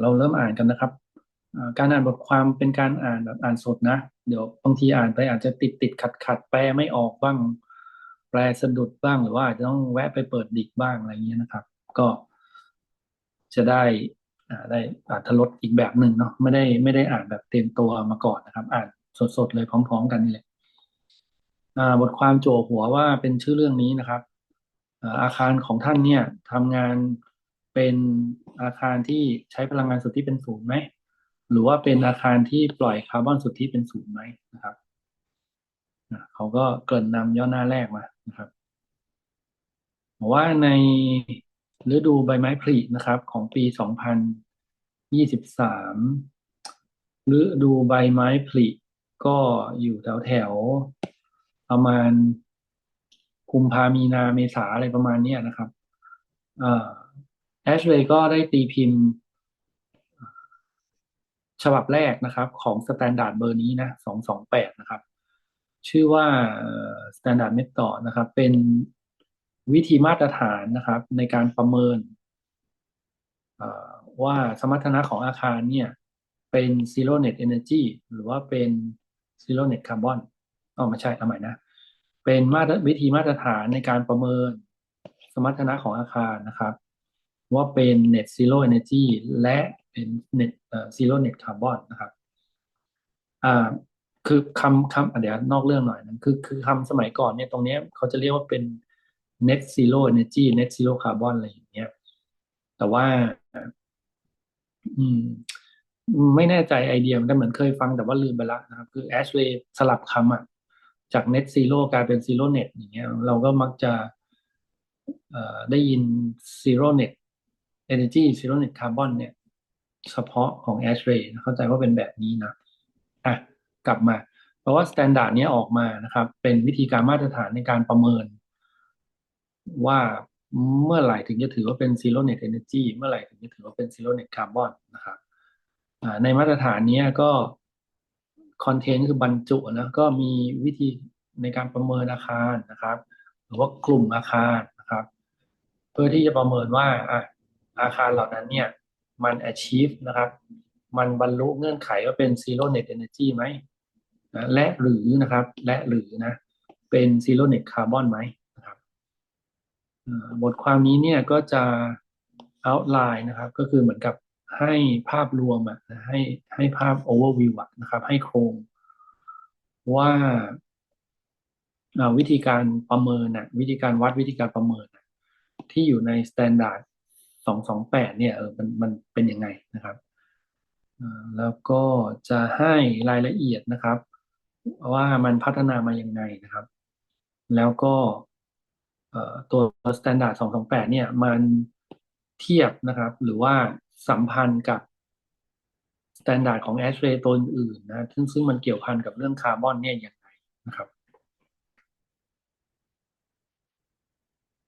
เราเริ่มอ่านกันนะครับ การอ่านบทความเป็นการอ่านแบบอ่านสดนะ เดี๋ยวบางทีอ่านไปอาจจะติดติดขัดขัดแปลไม่ออกบ้าง แปลสะดุดบ้างหรือว่าอาจจะต้องแวะไปเปิดดิกบ้างอะไรเงี้ยนะครับ ก็จะได้ได้อ่านทรสอีกแบบหนึ่งเนาะไม่ได้ไม่ได้อ่านแบบเต็มตัวมาก่อนนะครับ อ่านสดๆเลยพร้อม ๆ กันนี่แหละบทความโจหัวว่าเป็นชื่อเรื่องนี้นะครับอาอาคารของท่านเนี่ยทำงาน เป็นอาคารที่ใช้พลังงานสุทธิเป็นศูนย์ไหม หรือว่าเป็นอาคารที่ปล่อยคาร์บอนสุทธิเป็นศูนย์ไหมนะครับเขาก็เกินนำย่อหน้าแรกมานะครับบอกว่าในฤดูใบไม้ผลินะครับ ของปี 2023ฤดูใบไม้ผลิก็อยู่แถวแถวประมาณกุมภามีนาเมษาอะไรประมาณนี้นะครับ แอชเลย์ก็ได้ตีพิมพ์ ฉบับแรกนะครับ ของสแตนดาร์ดเบอร์นี้นะสองสองแปดนะครับ ชื่อว่าสแตนดาร์ดเมธอดนะครับ เป็นวิธีมาตรฐานนะครับ ในการประเมินว่าสมรรถนะของอาคารเนี่ย เป็น zero net energy หรือว่าเป็น zero net carbon อ๋อไม่ใช่เอาใหม่นะ เป็นมาตรวิธีมาตรฐานในการประเมินสมรรถนะของอาคารนะครับ ว่าเป็น net zero energy และเป็น net zero net carbon นะครับอ่าคือคำคำอะเดี๋ยวนอกเรื่องหน่อยนะคือคือคำสมัยก่อนเนี่ยตรงเนี้ยเขาจะเรียกว่าเป็น net zero energy net zero carbon อะไรอย่างเงี้ยแต่ว่า อืม ไม่แน่ใจไอเดียมันเหมือนเคยฟังแต่ว่าลืมไปละนะครับ คือ Ashley สลับคำอะจาก net zero กลายเป็น zero net อย่างเงี้ย เราก็มักจะเอ่อได้ยิน zero net energy zero net carbon เนี่ยเฉพาะของ Ashley เข้าใจว่าเป็นแบบนี้นะอะกลับมา เพราะว่า standard เนี้ออกมานะครับ เป็นวิธีการมาตรฐานในการประเมิน ว่าเมื่อไหร่ถึงจะถือว่าเป็น zero net energy เมื่อไหร่ถึงจะถือว่าเป็น zero net carbon นะครับในมาตรฐานนี้ก็คอนเทนต์คือบรรจุนะก็มีวิธีในการประเมินอาคารนะครับ หรือว่ากลุ่มอาคารนะครับ เพื่อที่จะประเมินว่าอะ อาคารเหล่านั้นเนี่ยมัน achieve นะครับ มันบรรลุเงื่อนไขว่าเป็น zero net energy ไหมนะและหรือนะครับ และหรือนะ เป็น zero net carbon ไหมนะครับบทความนี้เนี่ยก็จะ outline นะครับ ก็คือเหมือนกับให้ภาพรวมอะให้ให้ภาพ overview ะนะครับ ให้โครงว่าวิธีการประเมินนะวิธีการวัดวิธีการประเมินนะที่อยู่ใน standard 228เนี่ยเออมันมันเป็นยังไงนะครับแล้วก็จะให้รายละเอียดนะครับ ว่ามันพัฒนามายังไงนะครับ แล้วก็ตัว standard 228 เนี่ย มันเทียบนะครับ หรือว่าสัมพันธ์กับ standard ของ ASHRAE ตัวอื่นนะซึ่งซึ่งมันเกี่ยวพันกับเรื่องคาร์บอนเนี่ยยังไงนะครับ